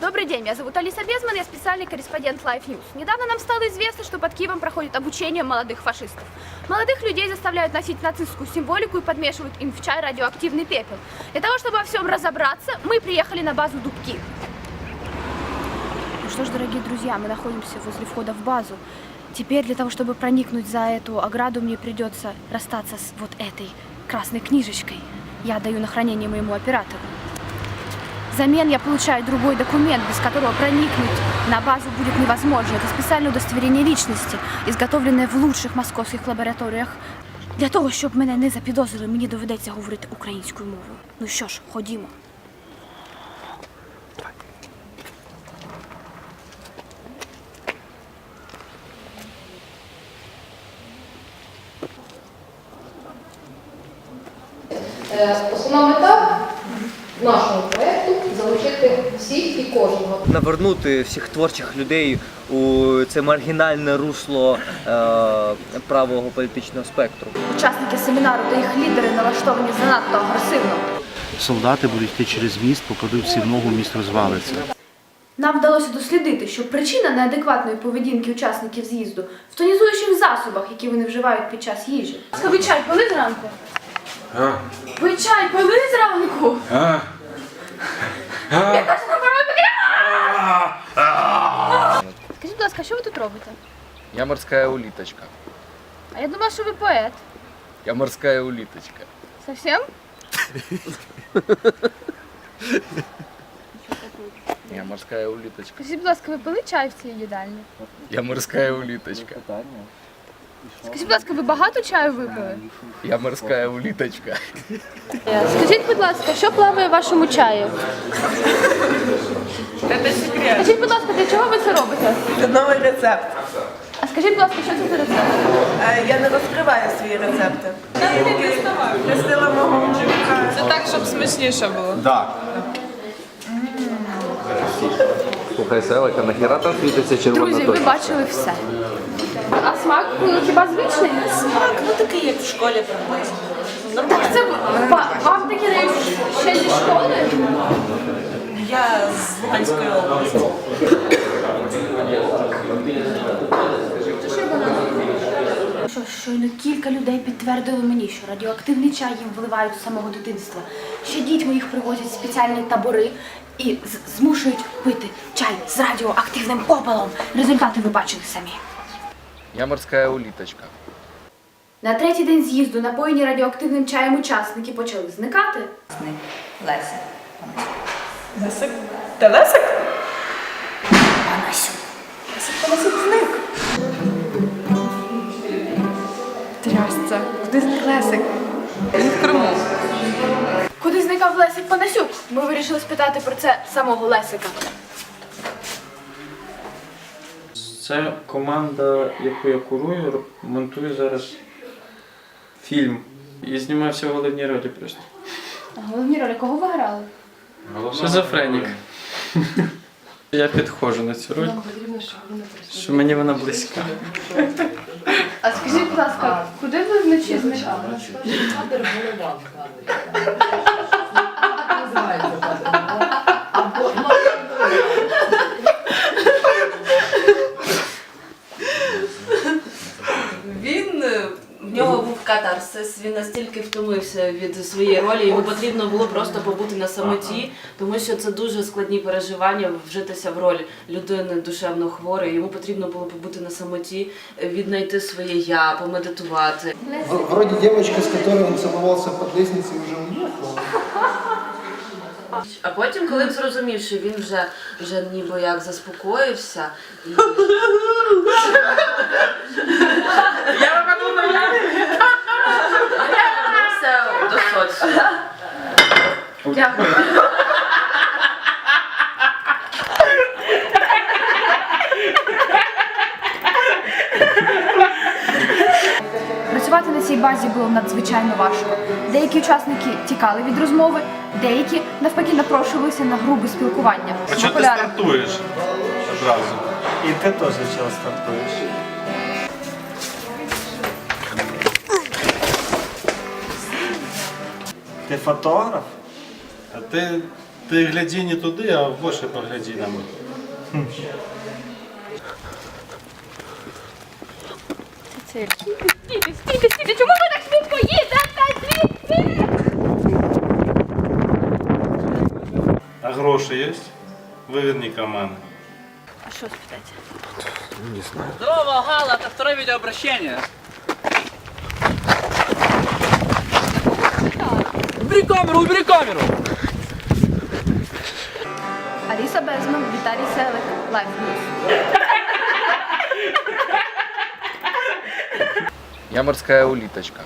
Добрый день, меня зовут Алиса Безман, я специальный корреспондент Life News. Недавно нам стало известно, что под Киевом проходит обучение молодых фашистов. Молодых людей заставляют носить нацистскую символику и подмешивают им в чай радиоактивный пепел. Для того, чтобы во всем разобраться, мы приехали на базу Дубки. Ну что ж, дорогие друзья, мы находимся возле входа в базу. Теперь для того, чтобы проникнуть за эту ограду, мне придется расстаться с вот этой красной книжечкой. Я даю на хранение моему оператору. Взамен я получаю другой документ, без которого проникнуть на базу будет невозможно. Это специальне удостоверение личності, ізготовлене в лучших московських лабораторіях. Для того, щоб мене не запідозрили, мені доведеться говорити українською мовою. Ну що ж, ходімо. Е, Основна мета нашого проєкту залучити всіх і кожного. навернути всіх творчих людей у це маргінальне русло е, правого політичного спектру. Учасники семінару та їх лідери налаштовані занадто агресивно. Солдати будуть йти через міст, попадуть всі в ногу, міст розвалиться. Нам вдалося дослідити, що причина неадекватної поведінки учасників з'їзду в тонізуючих засобах, які вони вживають під час їжі. Ви чай пили зранку? А? Ви чай пили зранку? А? Я кажу, Скажіть, будь ласка, що ви тут робите? Я морская улиточка. А я думала, що ви поет. Я морская улиточка. Совсем? Я морская улиточка. Скажіть, будь ласка, ви пили чай в цій їдальні? Я морская улиточка. Скажіть, будь ласка, ви багато чаю випили? Я морская улиточка. Скажіть, будь ласка, що плаває в вашому чаї? Це секрет. Скажіть, будь ласка, для чого ви це робите? Це новий рецепт. А скажіть, будь ласка, що це за рецепт? Е, Я не розкриваю свої рецепти. Хрестила мого внука. Це так, щоб смачніше було. Слухай, Селика, нахіра там світиться червона Друзі, ви бачили все. А смак е, хіба звичний? Смак, ну такий, як в школі приблизно. Так це ва- вам такі дають ще зі школи? Я з Луганської області. Що щойно кілька людей підтвердили мені, що радіоактивний чай їм вливають з самого дитинства. Ще дітьми їх привозять в спеціальні табори і з- змушують пити чай з радіоактивним попелом. Результати ви бачили самі. Я морская улиточка. На третій день з'їзду, напоєні радіоактивним чаєм учасники почали зникати. Леся. Лесик? Та Лесик? Панасю. Лесик зник. Трясця. Куди зник Лесик? Він в Криму. Куди зникав Лесик Панасюк? Ми вирішили спитати про це самого Лесика. Це команда, яку я курую, монтує зараз фільм. І знімався в головній ролі просто. А головні ролі кого ви грали? Шизофренік. Я підходжу на цю роль, Нам потрібно, щоб ви не що мені вона близька. А скажіть, будь ласка, куди ви вночі зникали? Катарсис. Він настільки втомився від своєї ролі. Йому потрібно було просто побути на самоті, тому що це дуже складні переживання вжитися в роль людини душевно хворої. Йому потрібно було побути на самоті, віднайти своє я, помедитувати. В- Вроде девочка, с которой он целовался под лестницей, уже уехала. А потім, коли він зрозумів, що він вже вже ніби як заспокоївся, і Я подумала, все до. Дякую. Працювати на цій базі було надзвичайно важко. Деякі учасники тікали від розмови, деякі навпаки напрошувалися на грубе спілкування. Популярно. стартуєш одразу? І ти теж зараз стартуєш. Ти фотограф? А ти Ти гляди не туди, а більше погляди на мене. Стійте, стійте, стійте, чому ви так швидко їдете? А гроші є? Виверни кармани. А що спитати? Здорово, Гала, это второе видеообращение. Убери камеру, убери камеру! Аліса Безман, Віталій Селик, Лайф Ньюс. Я морская улиточка.